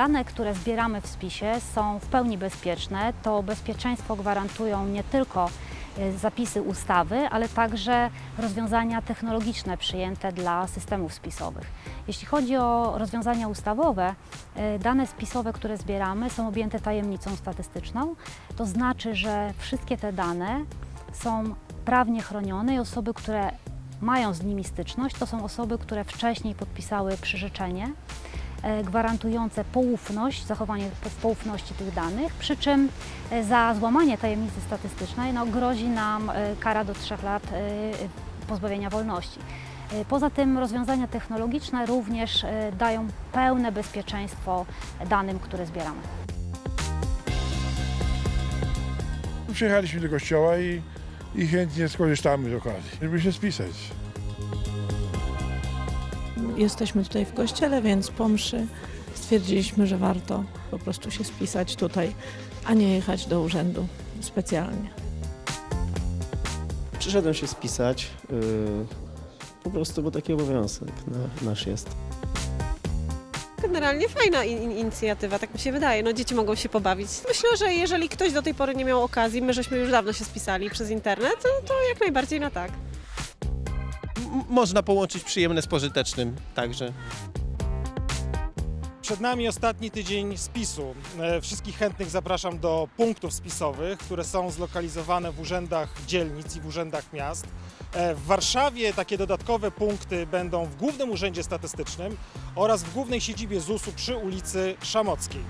Dane, które zbieramy w spisie są w pełni bezpieczne. To bezpieczeństwo gwarantują nie tylko e, zapisy ustawy, ale także rozwiązania technologiczne przyjęte dla systemów spisowych. Jeśli chodzi o rozwiązania ustawowe, e, dane spisowe, które zbieramy, są objęte tajemnicą statystyczną. To znaczy, że wszystkie te dane są prawnie chronione i osoby, które mają z nimi styczność, to są osoby, które wcześniej podpisały przyrzeczenie gwarantujące poufność, zachowanie poufności tych danych, przy czym e, za złamanie tajemnicy statystycznej no, grozi nam e, kara do trzech lat e, pozbawienia wolności. E, Poza tym rozwiązania technologiczne również e, dają pełne bezpieczeństwo danym, które zbieramy. Przyjechaliśmy do kościoła i, i chętnie skorzystamy z okazji, żeby się spisać. Jesteśmy tutaj w kościele, więc po mszy stwierdziliśmy, że warto po prostu się spisać tutaj, a nie jechać do urzędu specjalnie. Przyszedłem się spisać, yy, po prostu, bo taki obowiązek na, nasz jest. Generalnie fajna in, in, inicjatywa, tak mi się wydaje. No, dzieci mogą się pobawić. Myślę, że jeżeli ktoś do tej pory nie miał okazji, my żeśmy już dawno się spisali przez internet, to, to jak najbardziej na tak. Można połączyć przyjemne z pożytecznym także. Przed nami ostatni tydzień spisu. E, Wszystkich chętnych zapraszam do punktów spisowych, które są zlokalizowane w urzędach dzielnic i w urzędach miast. E, W Warszawie takie dodatkowe punkty będą w Głównym Urzędzie Statystycznym oraz w głównej siedzibie ZUS-u przy ulicy Szamockiej.